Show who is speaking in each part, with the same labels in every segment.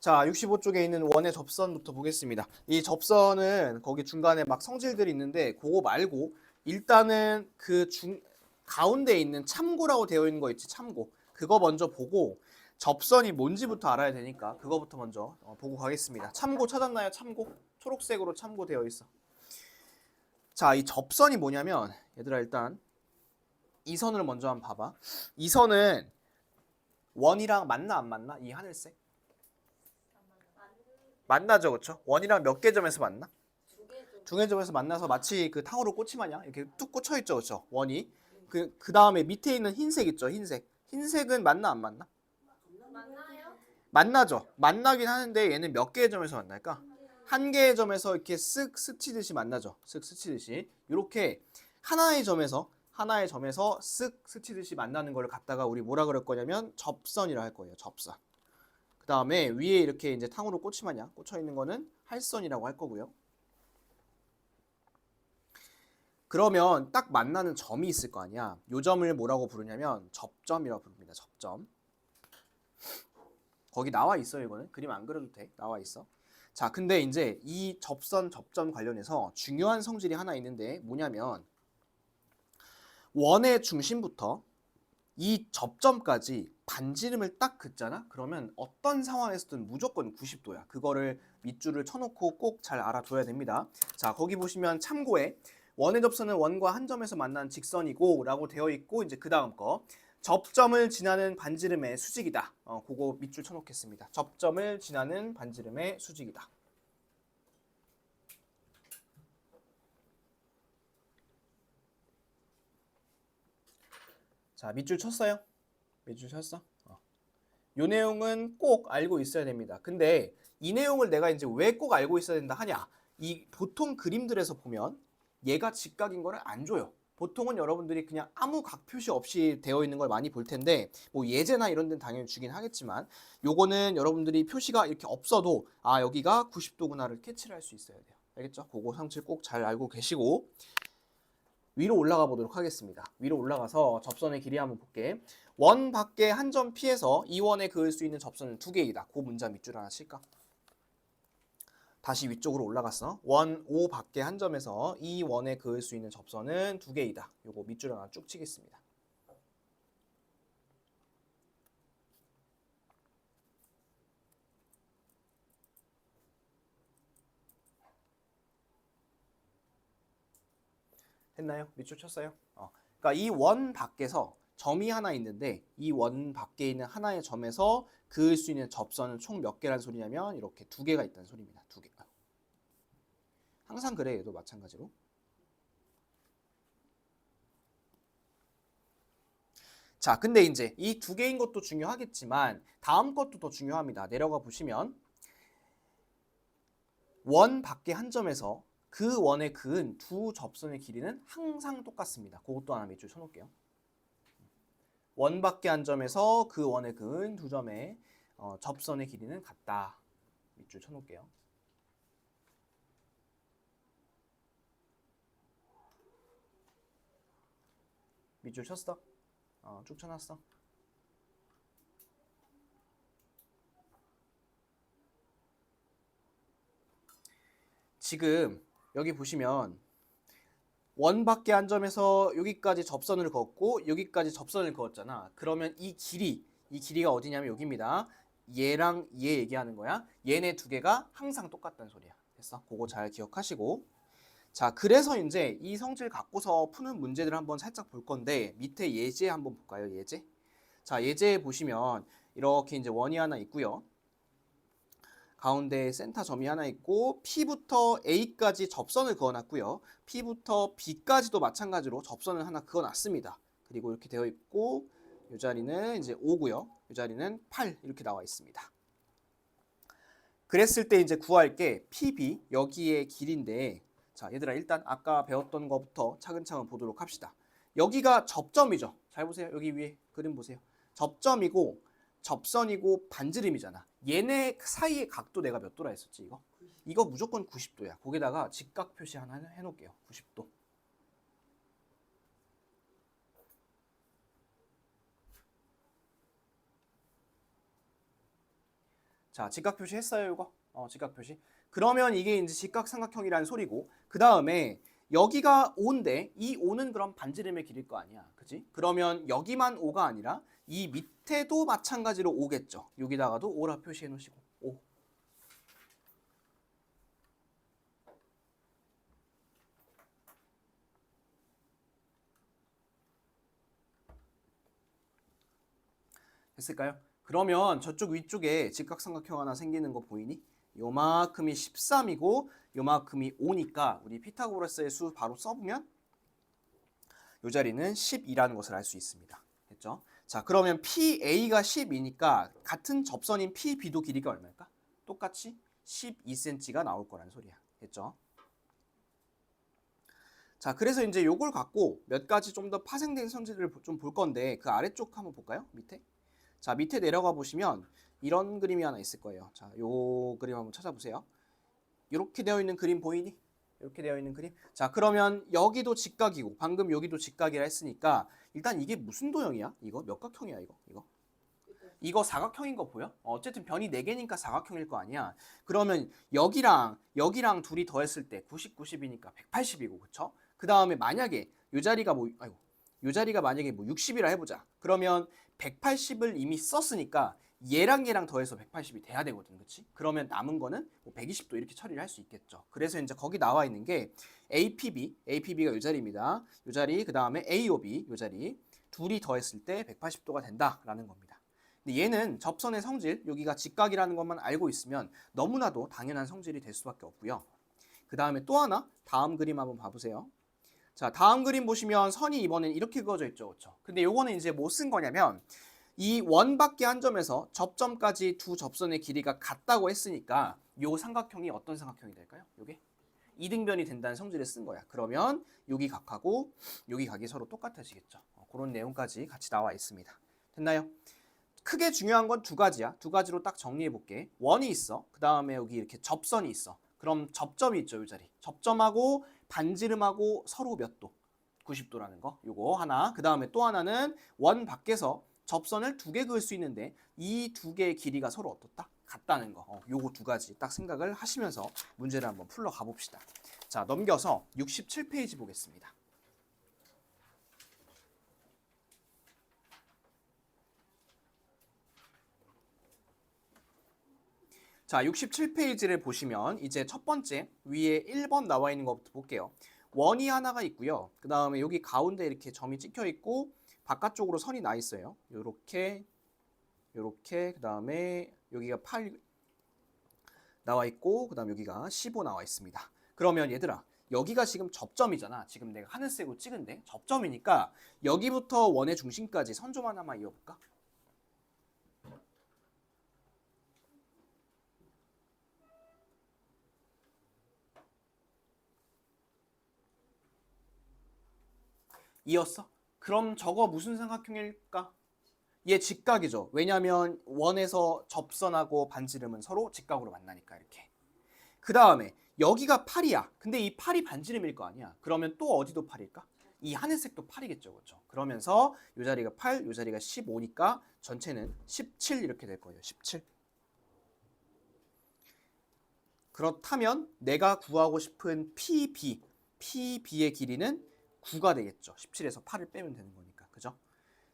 Speaker 1: 자, 65쪽에 있는 원의 접선부터 보겠습니다. 이 접선은 거기 중간에 막 성질들이 있는데 그거 말고 일단은 그 중 가운데 있는 참고라고 되어 있는 거 있지 참고 그거 먼저 보고 접선이 뭔지부터 알아야 되니까 그거부터 먼저 어, 보고 가겠습니다. 참고 찾았나요? 참고 초록색으로 참고 되어 있어. 자, 이 접선이 뭐냐면 얘들아 일단 이 선을 먼저 한번 봐봐. 이 선은 원이랑 맞나 안 맞나? 이 하늘색? 만나죠, 그렇죠? 원이랑 몇 개 점에서 만나? 두개 점에서 만나서 마치 그 탕후루 꼬치 마냥 이렇게 뚝 꽂혀 있죠, 그렇죠? 원이. 그, 그 다음에 밑에 있는 흰색 있죠, 흰색. 흰색은 맞나 안 맞나?
Speaker 2: 맞나요?
Speaker 1: 만나죠. 만나긴 하는데 얘는 몇 개의 점에서 만날까? 한 개의 점에서 이렇게 쓱 스치듯이 만나죠. 쓱 스치듯이. 이렇게 하나의 점에서 하나의 점에서 쓱 스치듯이 만나는 걸 갖다가 우리 뭐라 그럴 거냐면 접선이라 할 거예요. 접선. 그 다음에 위에 이렇게 이제 탕후루 꼬치 마냥 꽂혀 있는 거는 할선이라고 할 거고요. 그러면 딱 만나는 점이 있을 거 아니야. 요 점을 뭐라고 부르냐면 접점이라고 부릅니다. 접점. 거기 나와 있어요, 이거는. 그림 안 그려도 돼. 나와 있어. 자, 근데 이제 이 접선 접점 관련해서 중요한 성질이 하나 있는데 뭐냐면 원의 중심부터 이 접점까지 반지름을 딱 긋잖아? 그러면 어떤 상황에서든 무조건 90도야. 그거를 밑줄을 쳐놓고 꼭 잘 알아둬야 됩니다. 자, 거기 보시면 참고에 원의 접선은 원과 한 점에서 만난 직선이고 라고 되어 있고 이제 그 다음 거 접점을 지나는 반지름의 수직이다. 어, 그거 밑줄 쳐놓겠습니다. 접점을 지나는 반지름의 수직이다. 자, 밑줄 쳤어요? 밑줄 쳤어? 어. 요 내용은 꼭 알고 있어야 됩니다. 근데 이 내용을 내가 이제 왜 꼭 알고 있어야 된다 하냐? 이 보통 그림들에서 보면 얘가 직각인 거를 안 줘요. 보통은 여러분들이 그냥 아무 각 표시 없이 되어 있는 걸 많이 볼 텐데 뭐 예제나 이런 데는 당연히 주긴 하겠지만 요거는 여러분들이 표시가 이렇게 없어도 아 여기가 90도구나를 캐치를 할 수 있어야 돼요. 알겠죠? 그거 상실 꼭잘 알고 계시고 위로 올라가 보도록 하겠습니다. 위로 올라가서 접선의 길이 한번 볼게. 원 밖에 한 점 피해서 이 원에 그을 수 있는 접선은 두 개이다. 그 문자 밑줄 하나 칠까? 다시 위쪽으로 올라갔어. 원 O 밖에 한 점에서 이 원에 그을 수 있는 접선은 두 개이다. 요거 밑줄 하나 쭉 치겠습니다. 했나요? 밑줄 쳤어요? 어. 그러니까 이 원 밖에서 점이 하나 있는데 이 원 밖에 있는 하나의 점에서 그을 수 있는 접선은 총 몇 개란 소리냐면 이렇게 두 개가 있다는 소리입니다. 두 개. 항상 그래 얘도 마찬가지로. 자, 근데 이제 이 두 개인 것도 중요하겠지만 다음 것도 더 중요합니다. 내려가 보시면 원 밖에 한 점에서 그 원에 그은 두 접선의 길이는 항상 똑같습니다. 그것도 하나 밑줄 쳐놓을게요. 원 밖에 한 점에서 그 원에 그은 두 점의 어, 접선의 길이는 같다. 밑줄 쳐놓을게요. 밑줄 쳤어? 어, 쭉 쳐놨어. 지금 여기 보시면 원 밖에 한 점에서 여기까지 접선을 그었고 여기까지 접선을 그었잖아. 그러면 이 길이 이 길이가 어디냐면 여기입니다. 얘랑 얘 얘기하는 거야. 얘네 두 개가 항상 똑같다는 소리야. 됐어? 그거 잘 기억하시고 자, 그래서 이제 이 성질 갖고서 푸는 문제들을 한번 살짝 볼 건데 밑에 예제 한번 볼까요? 예제. 자, 예제 보시면 이렇게 이제 원이 하나 있고요. 가운데 센터 점이 하나 있고 P부터 A까지 접선을 그어놨고요. P부터 B까지도 마찬가지로 접선을 하나 그어놨습니다. 그리고 이렇게 되어 있고 이 자리는 이제 5고요. 이 자리는 8 이렇게 나와 있습니다. 그랬을 때 이제 구할 게 PB 여기의 길인데 자, 얘들아 일단 아까 배웠던 것부터 차근차근 보도록 합시다. 여기가 접점이죠. 잘 보세요. 여기 위에 그림 보세요. 접점이고 접선이고 반지름이잖아. 얘네 사이의 각도 내가 몇 도라 했었지 이거? 이거 무조건 90도야. 거기다가 직각 표시 하나 해놓을게요. 90도. 자, 직각 표시 했어요, 이거? 어, 직각 표시. 그러면 이게 이제 직각 삼각형이라는 소리고, 그 다음에 여기가 5인데 이 5는 그럼 반지름의 길일 거 아니야. 그지? 그러면 여기만 5가 아니라 이 밑에도 마찬가지로 5겠죠. 여기다가도 5라 표시해 놓으시고. 5. 됐을까요? 그러면 저쪽 위쪽에 직각삼각형 하나 생기는 거 보이니? 요만큼이 13이고 요만큼이 5니까 우리 피타고라스의 수 바로 써보면 요 자리는 12라는 것을 알 수 있습니다. 됐죠? 자 그러면 PA가 10이니까 같은 접선인 PB도 길이가 얼마일까? 똑같이 12cm가 나올 거라는 소리야. 됐죠? 자 그래서 이제 요걸 갖고 몇 가지 좀 더 파생된 성질을 좀 볼 건데 그 아래쪽 한번 볼까요? 밑에? 자 밑에 내려가 보시면 이런 그림이 하나 있을 거예요. 자, 요 그림 한번 찾아보세요. 이렇게 되어 있는 그림 보이니? 이렇게 되어 있는 그림. 자, 그러면 여기도 직각이고 방금 여기도 직각이라 했으니까 일단 이게 무슨 도형이야? 이거 몇 각형이야, 이거? 이거? 이거 사각형인 거 보여? 어, 어쨌든 변이 4개니까 사각형일 거 아니야. 그러면 여기랑 여기랑 둘이 더했을 때 90, 90이니까 180이고, 그쵸? 그 다음에 만약에 요 자리가 뭐, 아이고, 요 자리가 만약에 뭐 60이라 해보자. 그러면 180을 이미 썼으니까 얘랑 얘랑 더해서 180이 돼야 되거든, 그렇지? 그러면 남은 거는 뭐 120도 이렇게 처리를 할 수 있겠죠. 그래서 이제 거기 나와 있는 게 APB, APB가 이 자리입니다. 이 자리, 그 다음에 AOB, 이 자리 둘이 더했을 때 180도가 된다라는 겁니다. 근데 얘는 접선의 성질, 여기가 직각이라는 것만 알고 있으면 너무나도 당연한 성질이 될 수밖에 없고요. 그 다음에 또 하나, 다음 그림 한번 봐보세요. 자, 다음 그림 보시면 선이 이번엔 이렇게 그어져 있죠, 그렇죠? 근데 요거는 이제 뭐 쓴 거냐면 이 원밖에 한 점에서 접점까지 두 접선의 길이가 같다고 했으니까 요 삼각형이 어떤 삼각형이 될까요? 요게 이등변이 된다는 성질을 쓴 거야. 그러면 여기 각하고 여기 각이 서로 똑같아지겠죠. 어, 그런 내용까지 같이 나와 있습니다. 됐나요? 크게 중요한 건 두 가지야. 두 가지로 딱 정리해 볼게. 원이 있어. 그 다음에 여기 이렇게 접선이 있어. 그럼 접점이 있죠, 이 자리. 접점하고 반지름하고 서로 몇 도? 90도라는 거. 요거 하나. 그 다음에 또 하나는 원 밖에서 접선을 두 개 그을 수 있는데 이 두 개의 길이가 서로 어떻다? 같다는 거. 어, 요거 두 가지 딱 생각을 하시면서 문제를 한번 풀러 가 봅시다. 자, 넘겨서 67페이지 보겠습니다. 자, 67페이지를 보시면 이제 첫 번째 위에 1번 나와 있는 것부터 볼게요. 원이 하나가 있고요. 그 다음에 여기 가운데 이렇게 점이 찍혀 있고 바깥쪽으로 선이 나 있어요. 요렇게 요렇게 그 다음에 여기가 8 나와 있고 그 다음 여기가 15 나와 있습니다. 그러면 얘들아 여기가 지금 접점이잖아. 지금 내가 하늘색으로 찍은데 접점이니까 여기부터 원의 중심까지 선 좀 하나만 이어볼까? 이었어? 그럼 저거 무슨 삼각형일까? 얘 직각이죠. 왜냐하면 원에서 접선하고 반지름은 서로 직각으로 만나니까 이렇게. 그 다음에 여기가 8이야. 근데 이 8이 반지름일 거 아니야. 그러면 또 어디도 8일까? 이 하늘색도 8이겠죠. 그렇죠? 그러면서 이 자리가 8, 이 자리가 15니까 전체는 17 이렇게 될 거예요. 17. 그렇다면 내가 구하고 싶은 PB, PB의 길이는 9가 되겠죠. 17에서 8을 빼면 되는 거니까. 그죠?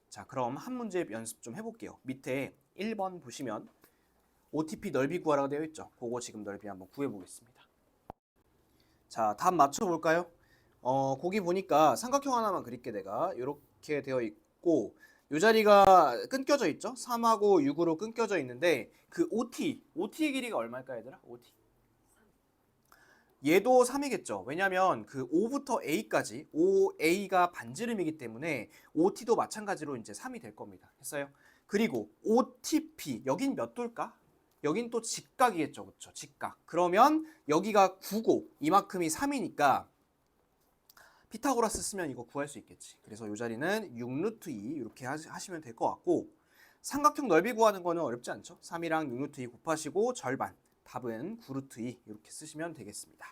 Speaker 1: 자, 그럼 한 문제 연습 좀 해볼게요. 밑에 1번 보시면 OTP 넓이 구하라고 되어 있죠. 그거 지금 넓이 한번 구해보겠습니다. 자, 답 맞춰볼까요? 어, 거기 보니까 삼각형 하나만 그릴게 내가. 이렇게 되어 있고 이 자리가 끊겨져 있죠. 3하고 6으로 끊겨져 있는데 그 OT, OT의 길이가 얼마일까 얘들아? OT. 얘도 3이겠죠. 왜냐면 그 5부터 A까지 5A가 반지름이기 때문에 OT도 마찬가지로 이제 3이 될 겁니다. 했어요? 그리고 OTP 여긴 몇 도일까? 여긴 또 직각이겠죠. 그렇죠? 직각. 그러면 여기가 9고 이만큼이 3이니까 피타고라스 쓰면 이거 구할 수 있겠지. 그래서 이 자리는 6루트 2 이렇게 하시면 될 것 같고 삼각형 넓이 구하는 거는 어렵지 않죠. 3이랑 6루트 2 곱하시고 절반. 답은 9루트 2 이렇게 쓰시면 되겠습니다.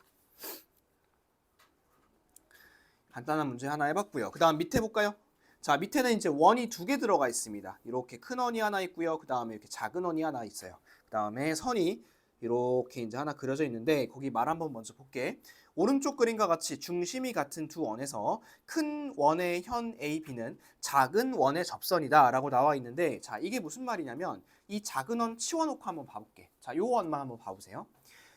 Speaker 1: 간단한 문제 하나 해봤고요. 그 다음 밑에 볼까요? 자 밑에는 이제 원이 두 개 들어가 있습니다. 이렇게 큰 원이 하나 있고요. 그 다음에 이렇게 작은 원이 하나 있어요. 그 그다음에 선이 이렇게 이제 하나 그려져 있는데 거기 말 한번 먼저 볼게. 오른쪽 그림과 같이 중심이 같은 두 원에서 큰 원의 현 A, B는 작은 원의 접선이다 라고 나와 있는데 자 이게 무슨 말이냐면 이 작은 원 치워놓고 한번 봐볼게. 자 요 원만 한번 봐보세요.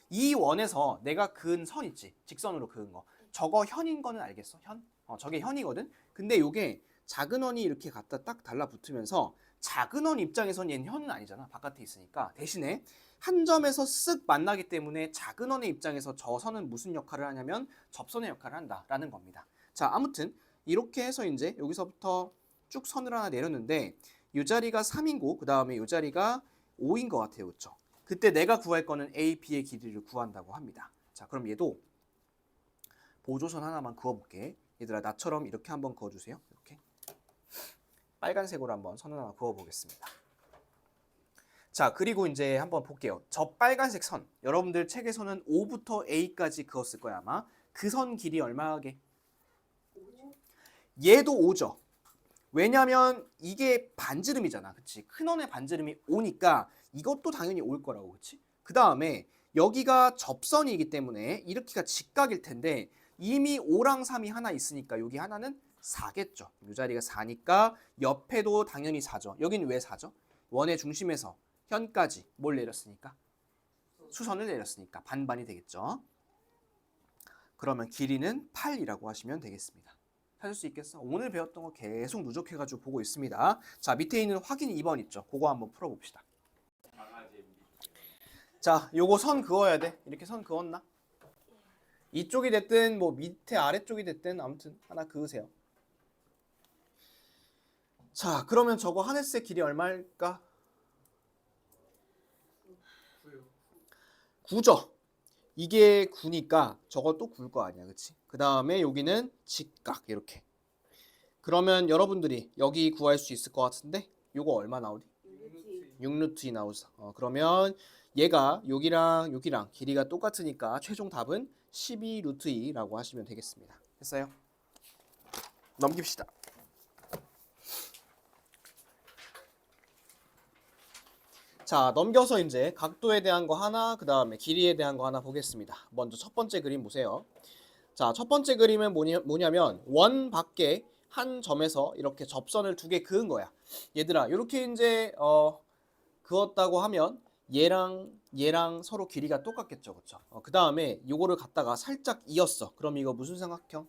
Speaker 1: 이 원에서 내가 그은 선 있지 직선으로 그은 거 저거 현인 거는 알겠어 현? 어 저게 현이거든. 근데 요게 작은 원이 이렇게 갖다 딱 달라붙으면서 작은 원 입장에선 얘는 현은 아니잖아 바깥에 있으니까 대신에 한 점에서 쓱 만나기 때문에 작은 원의 입장에서 저 선은 무슨 역할을 하냐면 접선의 역할을 한다라는 겁니다. 자, 아무튼 이렇게 해서 이제 여기서부터 쭉 선을 하나 내렸는데 이 자리가 3인고 그 다음에 이 자리가 5인 것 같아요, 그렇죠? 그때 내가 구할 거는 A, B의 길이를 구한다고 합니다. 자, 그럼 얘도 보조선 하나만 그어볼게. 얘들아, 나처럼 이렇게 한번 그어주세요. 이렇게 빨간색으로 한번 선 하나 그어보겠습니다. 자, 그리고 이제 한번 볼게요. 저 빨간색 선. 여러분들 책에서는 O부터 A까지 그었을 거야, 아마. 그 선 길이 얼마게? 얘도 5죠. 왜냐면 이게 반지름이잖아. 그치? 큰 원의 반지름이 5니까 이것도 당연히 올 거라고. 그치? 그 다음에 여기가 접선이기 때문에 이렇게가 직각일 텐데 이미 5랑 3이 하나 있으니까 여기 하나는 4겠죠. 이 자리가 4니까 옆에도 당연히 4죠. 여기는 왜 4죠? 원의 중심에서 현까지 뭘 내렸으니까? 수선을 내렸으니까 반반이 되겠죠. 그러면 길이는 8이라고 하시면 되겠습니다. 찾을 수 있겠어? 오늘 배웠던 거 계속 누적해가지고 보고 있습니다. 자, 밑에 있는 확인 2번 있죠? 그거 한번 풀어봅시다. 자, 요거 선 그어야 돼. 이렇게 선 그었나? 이쪽이 됐든 뭐 밑에 아래쪽이 됐든 아무튼 하나 그으세요. 자, 그러면 저거 하늘색 길이 얼마일까? 9죠. 이게 9니까 저것도 9일 거 아니야. 그치? 그 다음에 여기는 직각 이렇게. 그러면 여러분들이 여기 구할 수 있을 것 같은데 요거 얼마 나오니? 6루트 2 나오죠. 어, 그러면 얘가 여기랑 여기랑 길이가 똑같으니까 최종 답은 12루트 2라고 하시면 되겠습니다. 됐어요? 넘깁시다. 자, 넘겨서 이제 각도에 대한 거 하나, 그 다음에 길이에 대한 거 하나 보겠습니다. 먼저 첫 번째 그림 보세요. 자, 첫 번째 그림은 뭐냐, 뭐냐 면 원 밖에 한 점에서 이렇게 접선을 두 개 그은 거야. 얘들아, 이렇게 이제 어, 그었다고 하면 얘랑 얘랑 서로 길이가 똑같겠죠, 그렇죠? 어, 그 다음에 요거를 갖다가 살짝 이었어. 그럼 이거 무슨 삼각형?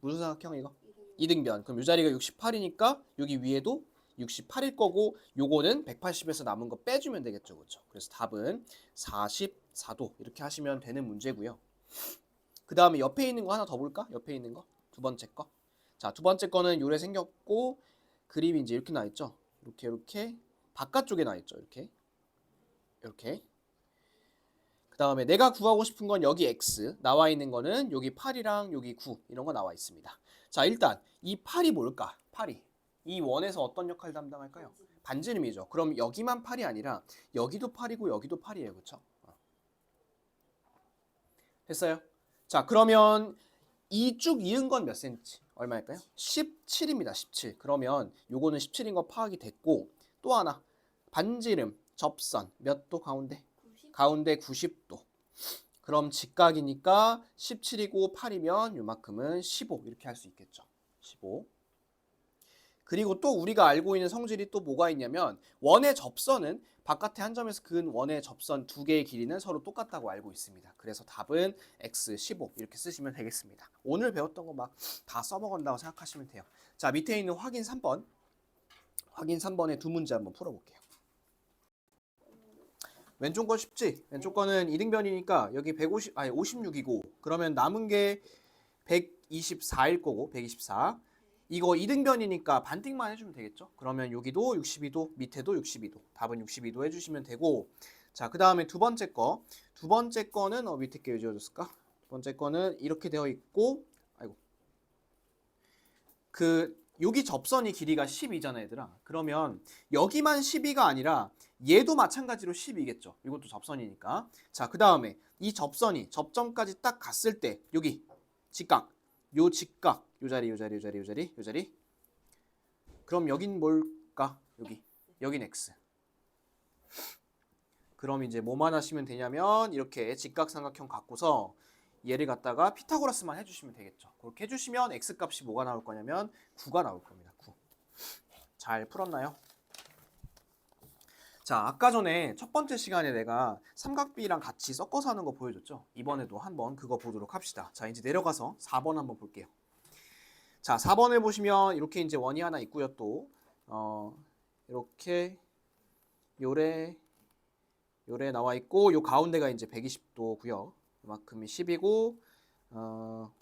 Speaker 1: 무슨 삼각형 이거? 이등변. 그럼 이 자리가 68이니까 여기 위에도 68일 거고 요거는 180에서 남은 거 빼주면 되겠죠. 그렇죠? 그래서 답은 44도 이렇게 하시면 되는 문제고요. 그 다음에 옆에 있는 거 하나 더 볼까? 옆에 있는 거 두 번째 거. 자, 두 번째 거는 요래 생겼고 그림이 이제 이렇게 나 있죠. 이렇게 이렇게 바깥쪽에 나 있죠. 이렇게 이렇게. 그 다음에 내가 구하고 싶은 건 여기 x 나와 있는 거는 여기 8이랑 여기 9 이런 거 나와 있습니다. 자, 일단 이 8이 뭘까? 8이 이 원에서 어떤 역할 담당할까요? 반지름이죠. 그럼 여기만 8이 아니라 여기도 8이고 여기도 8이에요. 그렇죠? 됐어요? 자, 그러면 이 쭉 이은 건 몇 센치? 얼마일까요? 17입니다. 17. 그러면 요거는 17인 거 파악이 됐고 또 하나 반지름 접선 몇 도 가운데? 가운데 90도. 그럼 직각이니까 17이고 8이면 요만큼은 15 이렇게 할 수 있겠죠. 15. 그리고 또 우리가 알고 있는 성질이 또 뭐가 있냐면 원의 접선은 바깥에 한 점에서 그은 원의 접선 두 개의 길이는 서로 똑같다고 알고 있습니다. 그래서 답은 x15 이렇게 쓰시면 되겠습니다. 오늘 배웠던 거 막 다 써먹었다고 생각하시면 돼요. 자 밑에 있는 확인 3번 확인 3번의 두 문제 한번 풀어볼게요. 왼쪽 건 쉽지? 왼쪽 거는 이등변이니까 여기 150 아니 56이고 그러면 남은 게 124일 거고 124 이거 이등변이니까 반띵만 해주면 되겠죠? 그러면 여기도 62도, 밑에도 62도. 답은 62도 해주시면 되고 자, 그 다음에 두 번째 거. 두 번째 거는 어, 밑에 게 지워졌을까? 두 번째 거는 이렇게 되어 있고 아이고 그 여기 접선이 길이가 12잖아 얘들아. 그러면 여기만 12가 아니라 얘도 마찬가지로 12겠죠. 이것도 접선이니까. 자, 그 다음에 이 접선이 접점까지 딱 갔을 때 여기 직각 요 직각 요 자리 요 자리 요 자리 요 자리 요 자리 그럼 여긴 뭘까 여기 여긴 x 그럼 이제 뭐만 하시면 되냐면 이렇게 직각삼각형 갖고서 얘를 갖다가 피타고라스만 해주시면 되겠죠. 그렇게 해주시면 x 값이 뭐가 나올 거냐면 9가 나올 겁니다. 9. 잘 풀었나요? 자, 아까 전에 첫 번째 시간에 내가 삼각비랑 같이 섞어서 하는 거 보여줬죠? 이번에도 한번 그거 보도록 합시다. 자, 이제 내려가서 4번 한번 볼게요. 자, 4번을 보시면 이렇게 이제 원이 하나 있고요. 또 어, 이렇게 요래 요래 나와 있고 요 가운데가 이제 120도고요. 이만큼이 10이고 어,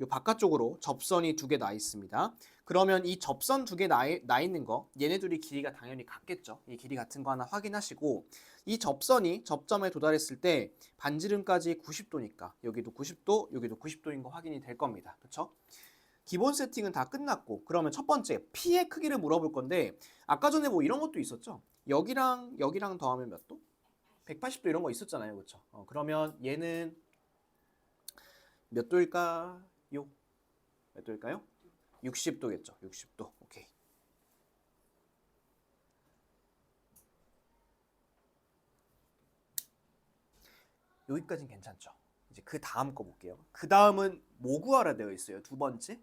Speaker 1: 요 바깥쪽으로 접선이 두 개 나 있습니다. 그러면 이 접선 두 개나나 있는 거 얘네들이 길이가 당연히 같겠죠. 이 길이 같은 거 하나 확인하시고 이 접선이 접점에 도달했을 때 반지름까지 90도니까 여기도 90도, 여기도 90도인 거 확인이 될 겁니다. 그렇죠? 기본 세팅은 다 끝났고 그러면 첫 번째 P의 크기를 물어볼 건데 아까 전에 뭐 이런 것도 있었죠. 여기랑 여기랑 더하면 몇 도? 180도 이런 거 있었잖아요. 그렇죠? 어, 그러면 얘는 몇 도일까요? 몇 도일까요? 60도겠죠. 60도. 오케이. 여기까지는 괜찮죠. 이제 그 다음 거 볼게요. 그 다음은 뭐 구하라 되어 있어요. 두 번째.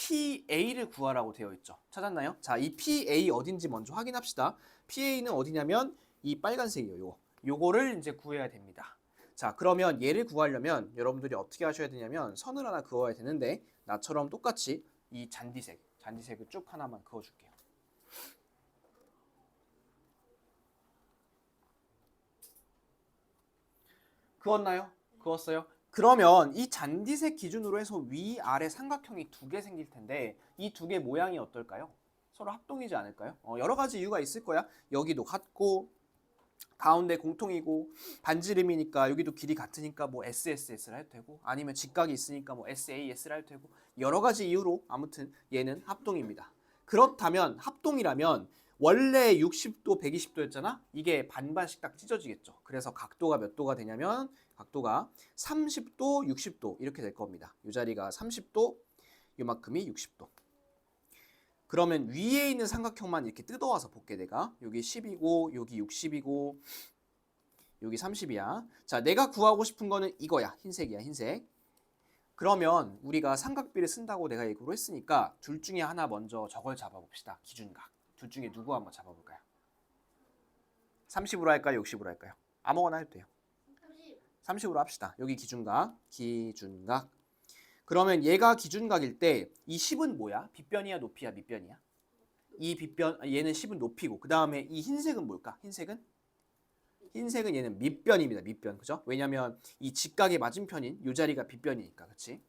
Speaker 1: PA를 구하라고 되어 있죠. 찾았나요? 자, 이 PA 어딘지 먼저 확인합시다. PA는 어디냐면 이 빨간색이요. 요거. 요거를 이제 구해야 됩니다. 자, 그러면 얘를 구하려면 여러분들이 어떻게 하셔야 되냐면 선을 하나 그어야 되는데 나처럼 똑같이 이 잔디색, 잔디색을 쭉 하나만 그어 줄게요. 그었나요? 그었어요? 그러면 이 잔디색 기준으로 해서 위, 아래 삼각형이 두 개 생길 텐데 이 두 개 모양이 어떨까요? 서로 합동이지 않을까요? 어, 여러 가지 이유가 있을 거야. 여기도 같고 가운데 공통이고 반지름이니까 여기도 길이 같으니까 뭐 SSS를 해도 되고 아니면 직각이 있으니까 뭐 SAS를 해도 되고 여러 가지 이유로 아무튼 얘는 합동입니다. 그렇다면 합동이라면 원래 60도, 120도였잖아. 이게 반반씩 딱 찢어지겠죠. 그래서 각도가 몇 도가 되냐면 각도가 30도, 60도 이렇게 될 겁니다. 이 자리가 30도, 요만큼이 60도. 그러면 위에 있는 삼각형만 이렇게 뜯어와서 볼게 내가. 여기 10이고 여기 60이고 여기 30이야. 자, 내가 구하고 싶은 거는 이거야. 흰색이야, 흰색. 그러면 우리가 삼각비를 쓴다고 내가 얘기로 했으니까 둘 중에 하나 먼저 저걸 잡아봅시다. 기준각. 둘 중에 누구 한번 잡아볼까요? 30으로 할까요? 60으로 할까요? 아무거나 해도 돼요. 30으로 합시다. 여기 기준각, 기준각. 그러면 얘가 기준각일 때 이 10은 뭐야? 빗변이야, 높이야, 밑변이야? 이 빗변, 아, 얘는 10은 높이고 그 다음에 이 흰색은 뭘까? 흰색은? 흰색은 얘는 밑변입니다. 밑변, 그죠? 왜냐면 이 직각의 맞은편인 이 자리가 빗변이니까, 그렇지?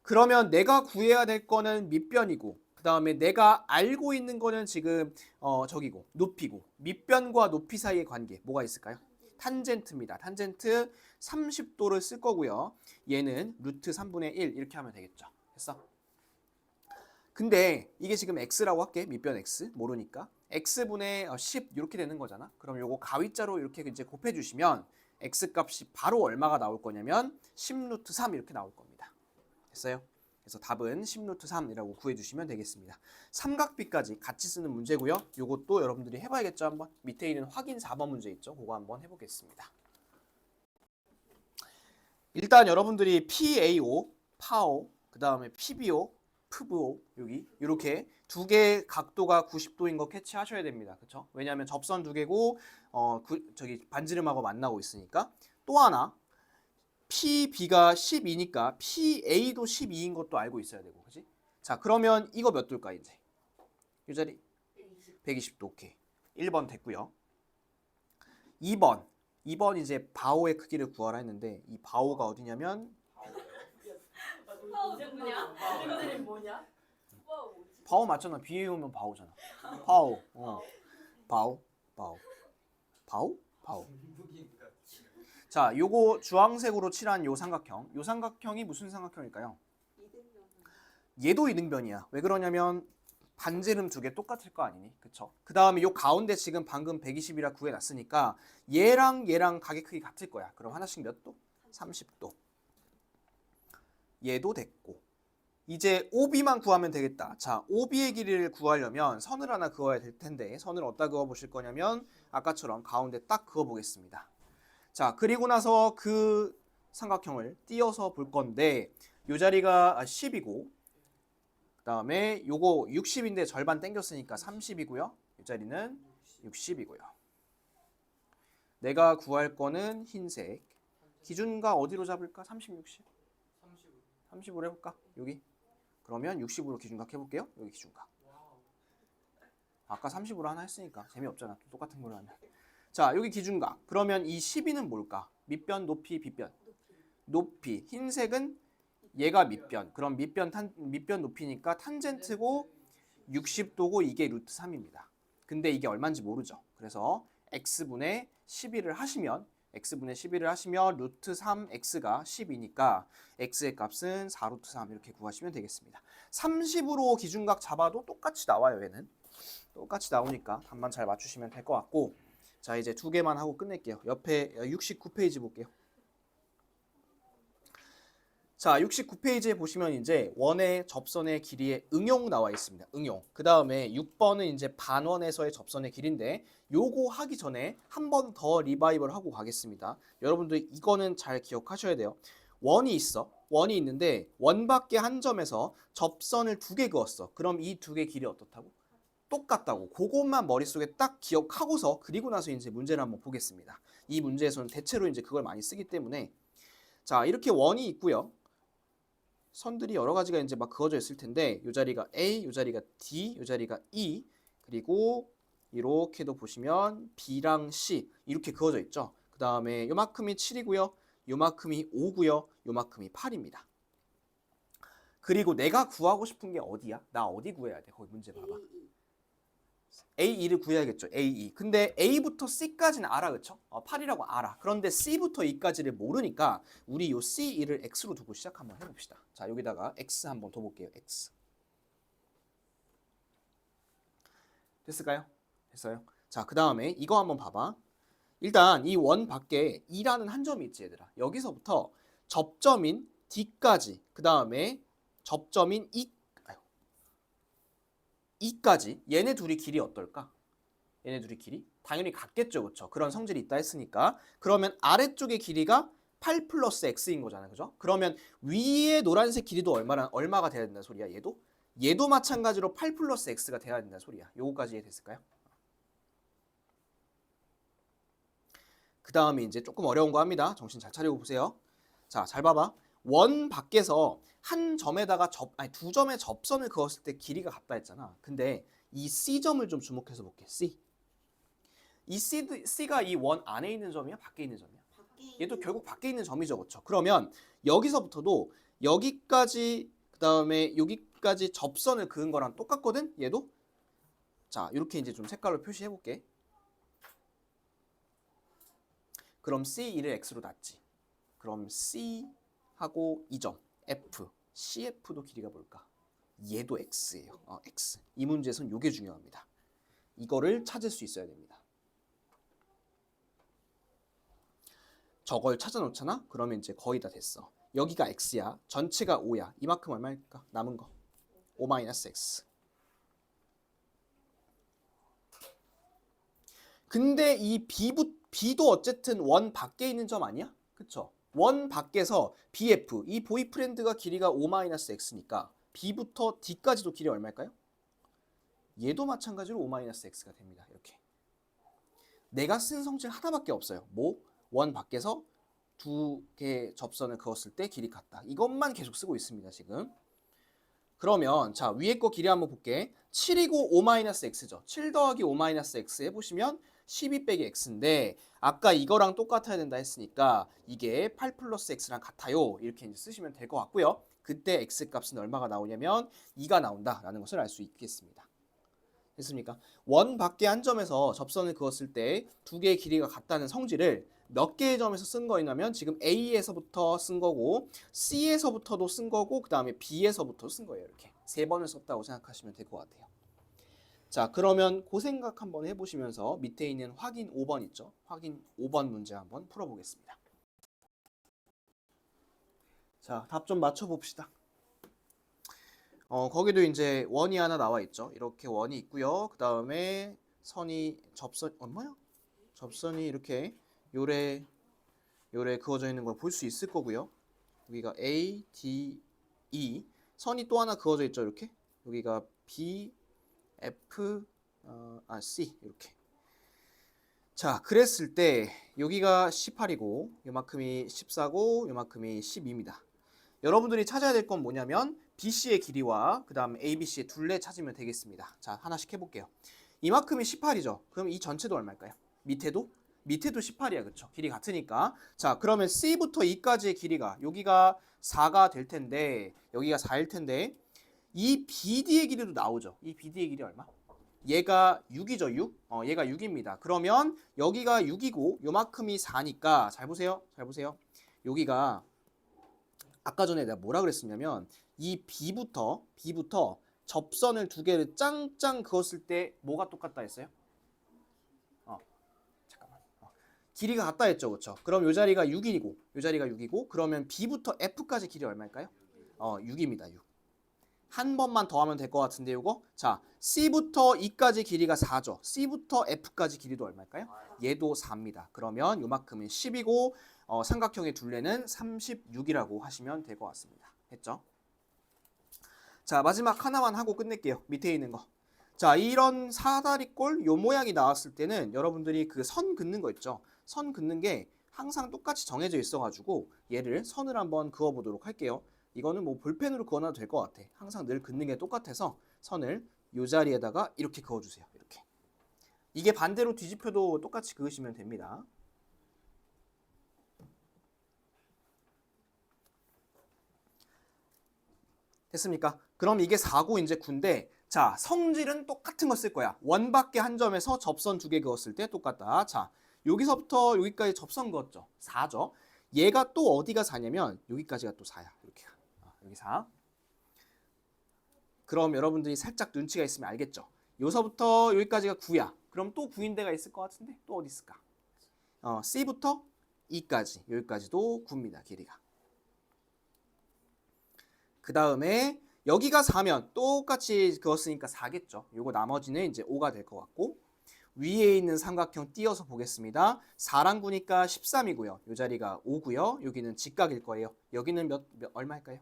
Speaker 1: 그러면 내가 구해야 될 거는 밑변이고 그 다음에 내가 알고 있는 거는 지금 어 저기고 높이고 밑변과 높이 사이의 관계 뭐가 있을까요? 탄젠트입니다. 탄젠트 30도를 쓸 거고요. 얘는 루트 3분의 1 이렇게 하면 되겠죠. 됐어? 근데 이게 지금 x라고 할게. 밑변 x 모르니까 x분의 10 이렇게 되는 거잖아. 그럼 요거 가위자로 이렇게 이제 곱해 주시면 x 값이 바로 얼마가 나올 거냐면 10 루트 3 이렇게 나올 겁니다. 됐어요? 그래서 답은 10루트 3이라고 구해주시면 되겠습니다. 삼각비까지 같이 쓰는 문제고요. 이것도 여러분들이 해봐야겠죠 한번. 밑에 있는 확인 4번 문제 있죠. 그거 한번 해보겠습니다. 일단 여러분들이 PAO, 파오, 그 다음에 PBO, PVO 여기 이렇게 두 개의 각도가 90도인 거 캐치하셔야 됩니다. 그렇죠? 왜냐하면 접선 두 개고 어 그, 저기 반지름하고 만나고 있으니까 또 하나 PB가 12니까 PA도 12인 것도 알고 있어야 되고, 그지? 자, 그러면 이거 몇 도일까, 이제? 이 자리? 120도, 오케이. 1번 됐고요. 2번. 2번 이제 바오의 크기를 구하라 했는데, 이 바오가 어디냐면? 바오 맞잖아. 비에 오면 바오잖아. 바오. 어. 바오. 바오. 바오? 바오. 자, 요거 주황색으로 칠한 요 삼각형. 요 삼각형이 무슨 삼각형일까요? 얘도 이등변이야. 왜 그러냐면 반지름 두 개 똑같을 거 아니니? 그쵸? 그 다음에 요 가운데 지금 방금 120이라 구해놨으니까 얘랑 얘랑 가격 크기 같을 거야. 그럼 하나씩 몇 도? 30도. 얘도 됐고. 이제 OB만 구하면 되겠다. 자, OB의 길이를 구하려면 선을 하나 그어야 될 텐데 선을 어디다 그어 보실 거냐면 아까처럼 가운데 딱 그어 보겠습니다. 자, 그리고 나서 그 삼각형을 띄어서 볼 건데 요 자리가 10이고 그다음에 요거 60인데 절반 땡겼으니까 30이고요. 이 자리는 60이고요. 내가 구할 거는 흰색. 기준가 어디로 잡을까? 30, 60. 30으로 해볼까? 여기. 그러면 60으로 기준각 해볼게요. 여기 기준각. 아까 30으로 하나 했으니까 재미없잖아. 똑같은 걸로 하면. 자, 여기 기준각. 그러면 이 12는 뭘까? 밑변, 높이, 빗변. 높이. 흰색은 얘가 밑변. 그럼 밑변 탄 밑변 높이니까 탄젠트고 60도고 이게 루트 3입니다. 근데 이게 얼마인지 모르죠. 그래서 x분의 11을 하시면 x분의 11을 하시면 루트 3x가 10이니까 x의 값은 4루트 3 이렇게 구하시면 되겠습니다. 30으로 기준각 잡아도 똑같이 나와요, 얘는. 똑같이 나오니까 답만 잘 맞추시면 될 것 같고 자, 이제 두 개만 하고 끝낼게요. 옆에 69페이지 볼게요. 자, 69페이지에 보시면 이제 원의 접선의 길이의 응용 나와 있습니다. 응용. 그 다음에 6번은 이제 반원에서의 접선의 길인데 요거 하기 전에 한 번 더 리바이벌 하고 가겠습니다. 여러분들 이거는 잘 기억하셔야 돼요. 원이 있어. 원이 있는데 원 밖에 한 점에서 접선을 두 개 그었어. 그럼 이 두 개 길이 어떻다고? 똑같다고. 그것만 머릿속에 딱 기억하고서 그리고 나서 이제 문제를 한번 보겠습니다. 이 문제에서는 대체로 이제 그걸 많이 쓰기 때문에 자, 이렇게 원이 있고요. 선들이 여러 가지가 이제 막 그어져 있을 텐데 요 자리가 A, 요 자리가 D, 요 자리가 E 그리고 이렇게도 보시면 B랑 C 이렇게 그어져 있죠. 그 다음에 요만큼이 7이고요. 요만큼이 5고요. 요만큼이 8입니다. 그리고 내가 구하고 싶은 게 어디야? 나 어디 구해야 돼? 거기 문제 봐봐. A2를 구해야겠죠. A2. 근데 A부터 C까지는 알아, 그쵸? 어, 8이라고 알아. 그런데 C부터 E까지를 모르니까 우리 요 C2를 X로 두고 시작 한번 해봅시다. 자, 여기다가 X 한번 둬볼게요. X. 됐을까요? 됐어요. 자, 그 다음에 이거 한번 봐봐. 일단 이 원 밖에 2라는 한 점이 있지, 얘들아. 여기서부터 접점인 D까지, 그 다음에 접점인 E, E까지 얘네 둘이 길이 어떨까? 얘네 둘이 길이 당연히 같겠죠, 그렇죠? 그런 성질이 있다 했으니까 그러면 아래쪽의 길이가 8 플러스 x인 거잖아요, 그죠? 그러면 위에 노란색 길이도 얼마나 얼마가 돼야 된다는 소리야, 얘도? 얘도 마찬가지로 8 플러스 x가 돼야 된다는 소리야. 요거까지 이해됐을까요? 그 다음에 이제 조금 어려운 거 합니다. 정신 잘 차리고 보세요. 자, 잘 봐봐. 원 밖에서 한 점에다가 접 아니 두 점의 접선을 그었을 때 길이가 같다 했잖아. 근데 이 C 점을 좀 주목해서 볼게. C. 이 C, C가 이 원 안에 있는 점이야, 밖에 있는 점이야? 얘도 결국 밖에 있는 점이죠, 그렇죠? 그러면 여기서부터도 여기까지 그다음에 여기까지 접선을 그은 거랑 똑같거든. 얘도 자 이렇게 이제 좀 색깔로 표시해 볼게. 그럼 C1을 x로 놨지. 그럼 C 하고 이 점 F, CF도 길이가 뭘까? 얘도 x예요. 어, x. 이 문제에서는 이게 중요합니다. 이거를 찾을 수 있어야 됩니다. 저걸 찾아 놓잖아? 그러면 이제 거의 다 됐어. 여기가 x야. 전체가 5야. 이만큼 얼마일까? 남은 거. 5-x. 근데 이 b부, b도 어쨌든 원 밖에 있는 점 아니야? 그쵸? 원 밖에서 bf, 이 보이프렌드가 길이가 5-x니까 b부터 d까지도 길이 얼마일까요? 얘도 마찬가지로 5-x가 됩니다. 이렇게. 내가 쓴 성질 하나밖에 없어요. 뭐? 원 밖에서 두개 접선을 그었을 때 길이 같다. 이것만 계속 쓰고 있습니다, 지금. 그러면 자, 위에 거 길이 한번 볼게. 7이고 5-x죠. 7 더하기 5-x 해보시면 12 빼기 x인데 아까 이거랑 똑같아야 된다 했으니까 이게 8 플러스 x랑 같아요. 이렇게 이제 쓰시면 될 것 같고요. 그때 x 값은 얼마가 나오냐면 2가 나온다라는 것을 알 수 있겠습니다. 됐습니까? 원 밖에 한 점에서 접선을 그었을 때 두 개의 길이가 같다는 성질을 몇 개의 점에서 쓴 거냐면 지금 A에서부터 쓴 거고 C에서부터도 쓴 거고 그 다음에 B에서부터 쓴 거예요. 이렇게 세 번을 썼다고 생각하시면 될 것 같아요. 자 그러면 그 생각 한번 해보시면서 밑에 있는 확인 5번 있죠? 확인 5번 문제 한번 풀어보겠습니다. 자 답 좀 맞춰봅시다. 어, 거기도 이제 원이 하나 나와 있죠. 이렇게 원이 있고요. 그 다음에 선이 접선 얼마야? 접선이 이렇게 요래 요래 그어져 있는 걸 볼 수 있을 거고요. 여기가 A, D, E 선이 또 하나 그어져 있죠. 이렇게 여기가 B, F, 어, 아 C 이렇게. 자, 그랬을 때 여기가 18이고 요만큼이 14고 요만큼이 12입니다. 여러분들이 찾아야 될 건 뭐냐면 BC의 길이와 그 다음 ABC의 둘레 찾으면 되겠습니다. 자, 하나씩 해볼게요. 이만큼이 18이죠. 그럼 이 전체도 얼마일까요? 밑에도? 밑에도 18이야, 그쵸? 길이 같으니까. 자, 그러면 C부터 E까지의 길이가 여기가 4가 될 텐데 여기가 4일 텐데 이 BD의 길이도 나오죠. 이 BD의 길이 얼마? 얘가 6이죠, 6. 어, 얘가 6입니다. 그러면 여기가 6이고 요만큼이 4니까 잘 보세요. 잘 보세요. 여기가 아까 전에 내가 뭐라 그랬었냐면 이 B부터 B부터 접선을 두 개를 짱짱 그었을 때 뭐가 똑같다 했어요? 어. 잠깐만. 어. 길이가 같다 했죠. 그렇죠? 그럼 요 자리가 6이고 요 자리가 6이고 그러면 B부터 F까지 길이 얼마일까요? 어, 6입니다. 6. 한 번만 더 하면 될 것 같은데 요거. 자, C부터 E까지 길이가 4죠. C부터 F까지 길이도 얼마일까요? 얘도 4입니다. 그러면 요만큼은 10이고 어, 삼각형의 둘레는 36이라고 하시면 될 것 같습니다. 했죠? 자, 마지막 하나만 하고 끝낼게요. 밑에 있는 거. 자, 이런 사다리꼴 요 모양이 나왔을 때는 여러분들이 그 선 긋는 거 있죠? 선 긋는 게 항상 똑같이 정해져 있어가지고 얘를 선을 한번 그어보도록 할게요. 이거는 뭐 볼펜으로 그어놔도 될 것 같아. 항상 늘 긋는 게 똑같아서 선을 요 자리에다가 이렇게 그어주세요. 이렇게. 이게 반대로 뒤집혀도 똑같이 그으시면 됩니다. 됐습니까? 그럼 이게 4고 이제 9인데 자 성질은 똑같은 거 쓸 거야. 원 밖에 한 점에서 접선 두 개 그었을 때 똑같다. 자 여기서부터 여기까지 접선 그었죠. 4죠. 얘가 또 어디가 4냐면 여기까지가 또 4야. 이렇게 아, 여기 4. 그럼 여러분들이 살짝 눈치가 있으면 알겠죠. 여기서부터 여기까지가 9야. 그럼 또 9인 데가 있을 것 같은데 또 어디 있을까? 어, C부터 E까지 여기까지도 9입니다. 길이가. 그 다음에 여기가 4면 똑같이 그었으니까 4겠죠. 요거 나머지는 이제 5가 될 것 같고 위에 있는 삼각형 띄어서 보겠습니다. 4랑 9니까 13이고요. 요 자리가 5고요. 여기는 직각일 거예요. 여기는 몇, 몇 얼마일까요?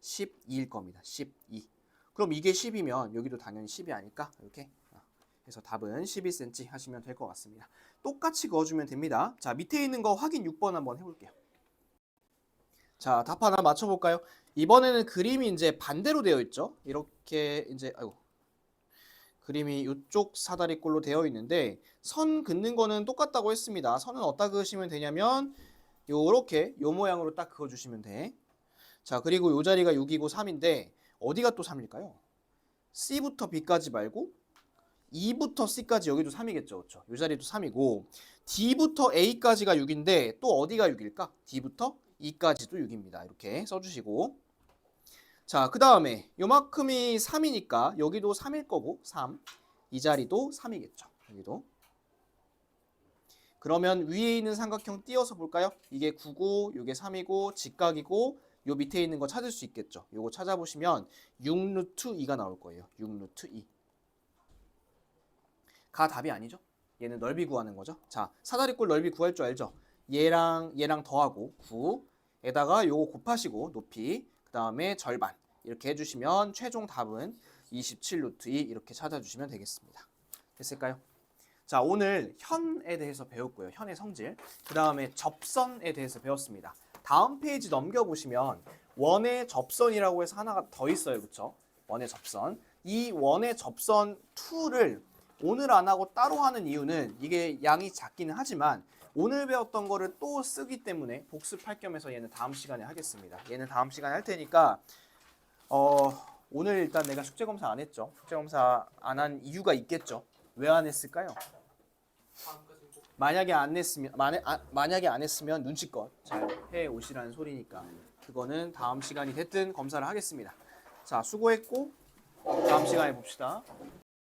Speaker 1: 12일 겁니다. 12. 그럼 이게 10이면 여기도 당연히 10이 아닐까? 이렇게 해서 답은 12cm 하시면 될 것 같습니다. 똑같이 그어주면 됩니다. 자 밑에 있는 거 확인 6번 한번 해볼게요. 자, 답 하나 맞춰볼까요? 이번에는 그림이 이제 반대로 되어 있죠. 이렇게 이제 아이고 그림이 이쪽 사다리꼴로 되어 있는데 선 긋는 거는 똑같다고 했습니다. 선은 어디다 그으시면 되냐면 요렇게 요 모양으로 딱 그어주시면 돼. 자 그리고 요 자리가 6이고 3인데 어디가 또 3일까요? C부터 B까지 말고 E부터 C까지 여기도 3이겠죠. 그렇죠? 요 자리도 3이고 D부터 A까지가 6인데 또 어디가 6일까? D부터 E까지도 6입니다. 이렇게 써주시고 자, 그 다음에 요만큼이 3이니까 여기도 3일 거고 3. 이 자리도 3이겠죠. 여기도. 그러면 위에 있는 삼각형 띄어서 볼까요? 이게 9고 요게 3이고 직각이고 요 밑에 있는 거 찾을 수 있겠죠. 요거 찾아보시면 6루트 2가 나올 거예요. 6루트 2. 가 답이 아니죠? 얘는 넓이 구하는 거죠. 자, 사다리꼴 넓이 구할 줄 알죠? 얘랑 얘랑 더하고 9에다가 요거 곱하시고 높이 그 다음에 절반 이렇게 해주시면 최종 답은 27 루트 2 이렇게 찾아주시면 되겠습니다. 됐을까요? 자 오늘 현에 대해서 배웠고요. 현의 성질 그 다음에 접선에 대해서 배웠습니다. 다음 페이지 넘겨보시면 원의 접선이라고 해서 하나가 더 있어요. 그쵸? 원의 접선 이 원의 접선 2를 오늘 안 하고 따로 하는 이유는 이게 양이 작기는 하지만 오늘 배웠던 거를 또 쓰기 때문에 복습할 겸해서 얘는 다음 시간에 하겠습니다. 얘는 다음 시간에 할 테니까 어, 오늘 일단 내가 숙제 검사 안 했죠. 숙제 검사 안 한 이유가 있겠죠. 왜 안 했을까요? 만약에 안 했으면 만약 아, 만약에 안 했으면 눈치껏 잘 해 오시라는 소리니까 그거는 다음 시간이 됐든 검사를 하겠습니다. 자 수고했고 다음 시간에 봅시다.